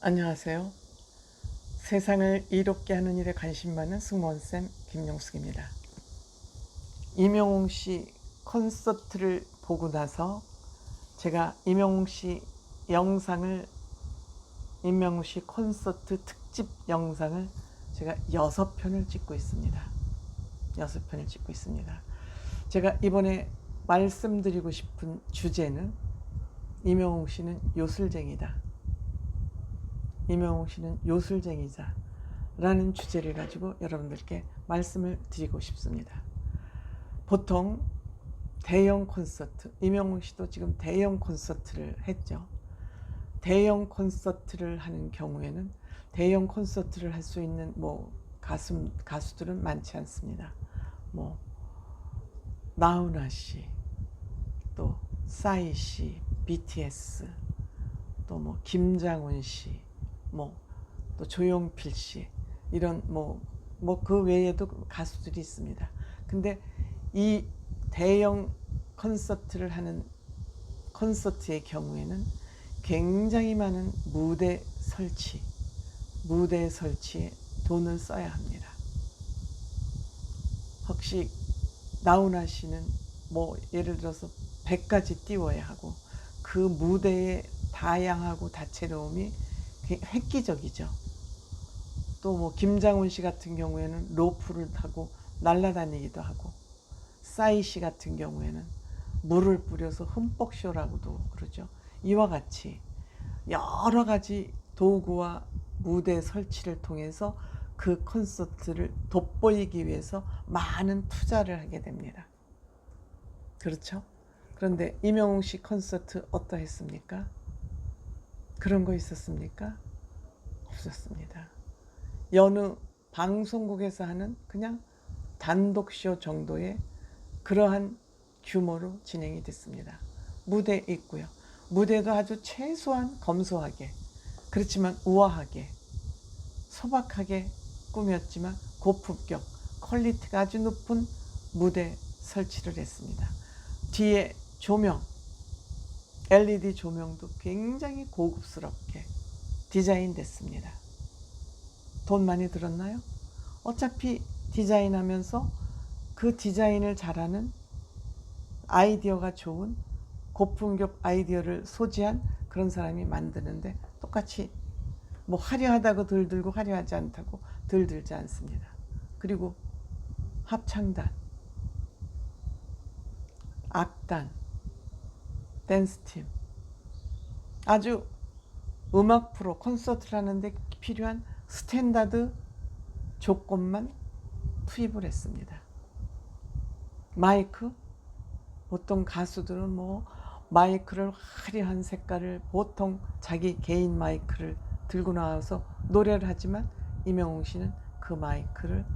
안녕하세요. 세상을 이롭게 하는 일에 관심 많은 승무원쌤 김용숙입니다. 임영웅 씨 콘서트를 보고 나서 제가 임영웅 씨 영상을 임영웅 씨 콘서트 특집 영상을 제가 여섯 편을 찍고 있습니다. 여섯 편을 찍고 있습니다. 제가 이번에 말씀드리고 싶은 주제는 임영웅 씨는 요술쟁이다. 임영웅 씨는 요술쟁이자라는 주제를 가지고 여러분들께 말씀을 드리고 싶습니다. 보통 대형 콘서트, 임영웅 씨도 지금 대형 콘서트를 했죠. 대형 콘서트를 하는 경우에는 대형 콘서트를 할 수 있는 뭐 가수 가수들은 많지 않습니다. 뭐 나훈아 씨, 또 싸이 씨, BTS, 또 뭐 김장훈 씨, 뭐 또 조용필 씨 이런 뭐 뭐 그 외에도 가수들이 있습니다. 근데 이 대형 콘서트를 하는 콘서트의 경우에는 굉장히 많은 무대 설치, 무대 설치에 돈을 써야 합니다. 혹시 나훈아 씨는 뭐 예를 들어서 100가지 띄워야 하고 그 무대의 다양하고 다채로움이 획기적이죠. 또 뭐 김장훈 씨 같은 경우에는 로프를 타고 날아다니기도 하고 싸이 씨 같은 경우에는 물을 뿌려서 흠뻑 쇼라고도 그러죠. 이와 같이 여러 가지 도구와 무대 설치를 통해서 그 콘서트를 돋보이기 위해서 많은 투자를 하게 됩니다. 그렇죠? 그런데 임영웅 씨 콘서트 어떠했습니까? 그런 거 있었습니까? 없었습니다. 여느 방송국에서 하는 그냥 단독쇼 정도의 그러한 규모로 진행이 됐습니다. 무대 있고요. 무대도 아주 최소한 검소하게 그렇지만 우아하게 소박하게 꾸몄지만 고품격 퀄리티가 아주 높은 무대 설치를 했습니다. 뒤에 조명 LED 조명도 굉장히 고급스럽게 디자인됐습니다. 돈 많이 들었나요? 어차피 디자인하면서 그 디자인을 잘하는 아이디어가 좋은 고품격 아이디어를 소지한 그런 사람이 만드는데 똑같이 뭐 화려하다고 덜 들고 화려하지 않다고 덜 들지 않습니다. 그리고 합창단, 악단, 댄스팀 아주 음악 프로 콘서트를 하는데 필요한 스탠다드 조건만 투입을 했습니다. 마이크 보통 가수들은 뭐 마이크를 화려한 색깔을 보통 자기 개인 마이크를 들고 나와서 노래를 하지만 임영웅 씨는 그 마이크를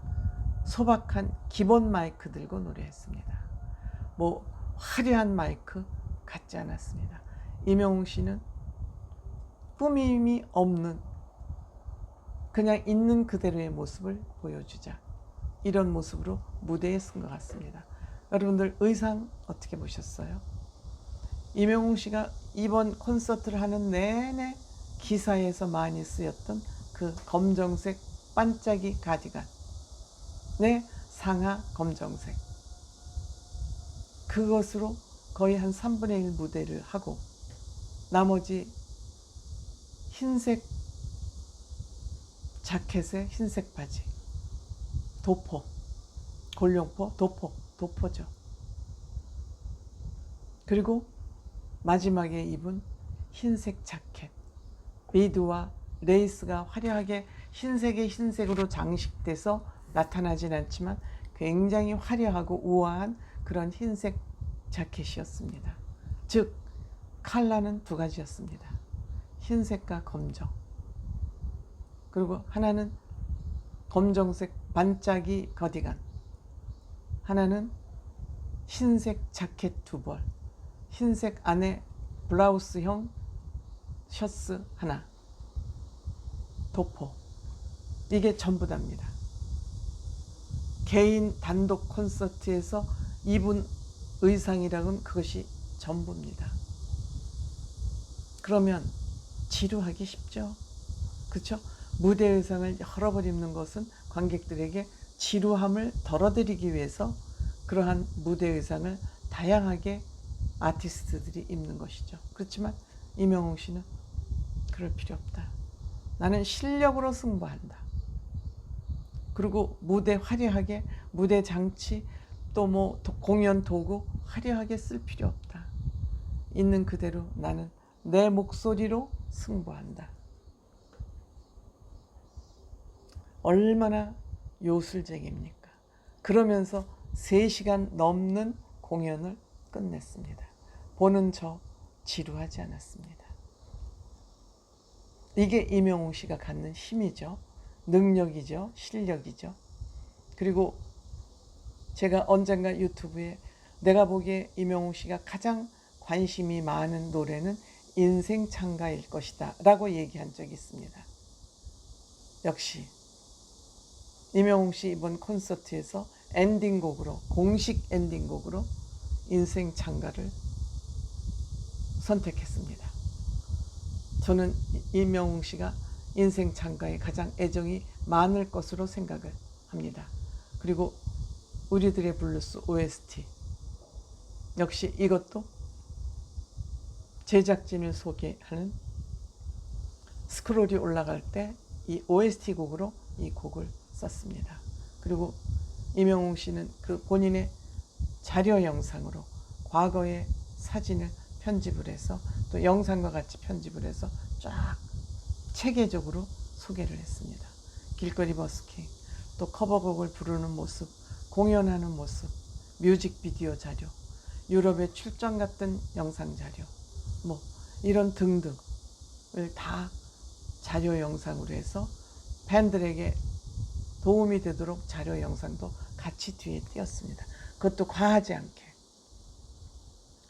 소박한 기본 마이크 들고 노래했습니다. 뭐 화려한 마이크 갖지 않았습니다. 임영웅 씨는 꾸밈이 없는 그냥 있는 그대로의 모습을 보여주자. 이런 모습으로 무대에 쓴 것 같습니다. 여러분들 의상 어떻게 보셨어요? 임영웅 씨가 이번 콘서트를 하는 내내 기사에서 많이 쓰였던 그 검정색 반짝이 가디건. 네, 상하 검정색. 그것으로 거의 한 3분의 1 무대를 하고 나머지 흰색 자켓에 흰색 바지, 도포, 골룡포, 도포, 도포죠. 그리고 마지막에 입은 흰색 자켓, 비드와 레이스가 화려하게 흰색의 흰색으로 장식돼서 나타나진 않지만 굉장히 화려하고 우아한 그런 흰색 자켓이었습니다. 즉 칼라는 두 가지였습니다. 흰색과 검정. 그리고 하나는 검정색 반짝이 거디건. 하나는 흰색 자켓 두 벌. 흰색 안에 블라우스형 셔츠 하나. 도포. 이게 전부 답니다. 개인 단독 콘서트에서 입은 의상이라곤 그것이 전부입니다. 그러면 지루하기 쉽죠? 그렇죠? 무대 의상을 여러 번 입는 것은 관객들에게 지루함을 덜어드리기 위해서 그러한 무대 의상을 다양하게 아티스트들이 입는 것이죠. 그렇지만 이명웅 씨는 그럴 필요 없다. 나는 실력으로 승부한다. 그리고 무대 화려하게 무대 장치 또 뭐 공연 도구 화려하게 쓸 필요 없다. 있는 그대로 나는 내 목소리로 승부한다. 얼마나 요술쟁입니까? 그러면서 3시간 넘는 공연을 끝냈습니다. 보는 저 지루하지 않았습니다. 이게 이명웅 씨가 갖는 힘이죠. 능력이죠. 실력이죠. 그리고 제가 언젠가 유튜브에 내가 보기에 이명웅 씨가 가장 관심이 많은 노래는 인생 창가일 것이다 라고 얘기한 적이 있습니다. 역시 이명웅 씨 이번 콘서트에서 엔딩곡으로 공식 엔딩곡으로 인생 창가를 선택했습니다. 저는 이명웅 씨가 인생 창가에 가장 애정이 많을 것으로 생각을 합니다. 그리고 우리들의 블루스 OST 역시 이것도 제작진을 소개하는 스크롤이 올라갈 때 이 OST 곡으로 이 곡을 썼습니다. 그리고 이명웅 씨는 그 본인의 자료 영상으로 과거의 사진을 편집을 해서 또 영상과 같이 편집을 해서 쫙 체계적으로 소개를 했습니다. 길거리 버스킹, 또 커버곡을 부르는 모습, 공연하는 모습, 뮤직비디오 자료, 유럽에 출장 갔던 영상 자료, 뭐 이런 등등을 다 자료 영상으로 해서 팬들에게 도움이 되도록 자료 영상도 같이 뒤에 띄었습니다. 그것도 과하지 않게.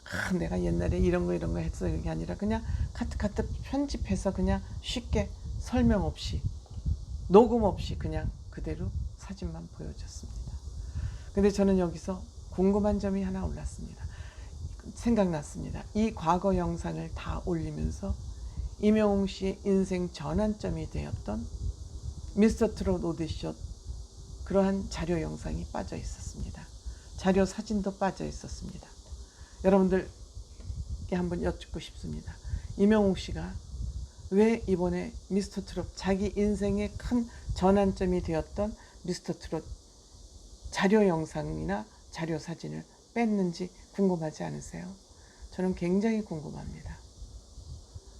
아, 내가 옛날에 이런 거 이런 거 했어 이게 아니라 그냥 카트카트 편집해서 그냥 쉽게 설명 없이 녹음 없이 그냥 그대로 사진만 보여줬습니다. 근데 저는 여기서 궁금한 점이 하나 올랐습니다. 생각났습니다. 이 과거 영상을 다 올리면서 이명웅 씨의 인생 전환점이 되었던 미스터 트롯 오디션 그러한 자료 영상이 빠져 있었습니다. 자료 사진도 빠져 있었습니다. 여러분들께 한번 여쭙고 싶습니다. 이명웅 씨가 왜 이번에 미스터 트롯 자기 인생의 큰 전환점이 되었던 미스터 트롯 자료 영상이나 자료 사진을 뺐는지 궁금하지 않으세요? 저는 굉장히 궁금합니다.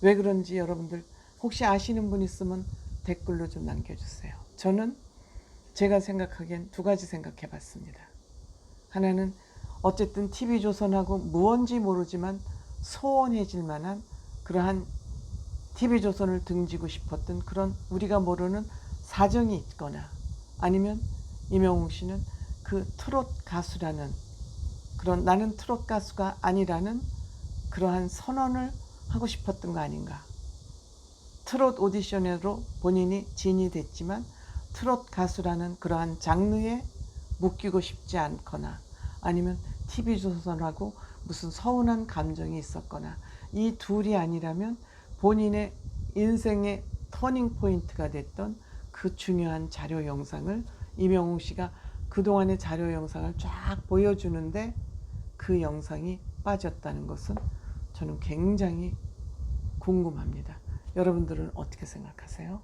왜 그런지 여러분들 혹시 아시는 분 있으면 댓글로 좀 남겨주세요. 저는 제가 생각하기엔 두 가지 생각해 봤습니다. 하나는 어쨌든 TV조선하고 무언지 모르지만 소원해질 만한 그러한 TV조선을 등지고 싶었던 그런 우리가 모르는 사정이 있거나 아니면 이명웅 씨는 그 트롯 가수라는 그런 나는 트롯 가수가 아니라는 그러한 선언을 하고 싶었던 거 아닌가. 트롯 오디션으로 본인이 진이 됐지만 트롯 가수라는 그러한 장르에 묶이고 싶지 않거나 아니면 TV조선하고 무슨 서운한 감정이 있었거나 이 둘이 아니라면 본인의 인생의 터닝 포인트가 됐던 그 중요한 자료 영상을 이명웅 씨가 그동안의 자료 영상을 쫙 보여주는데 그 영상이 빠졌다는 것은 저는 굉장히 궁금합니다. 여러분들은 어떻게 생각하세요?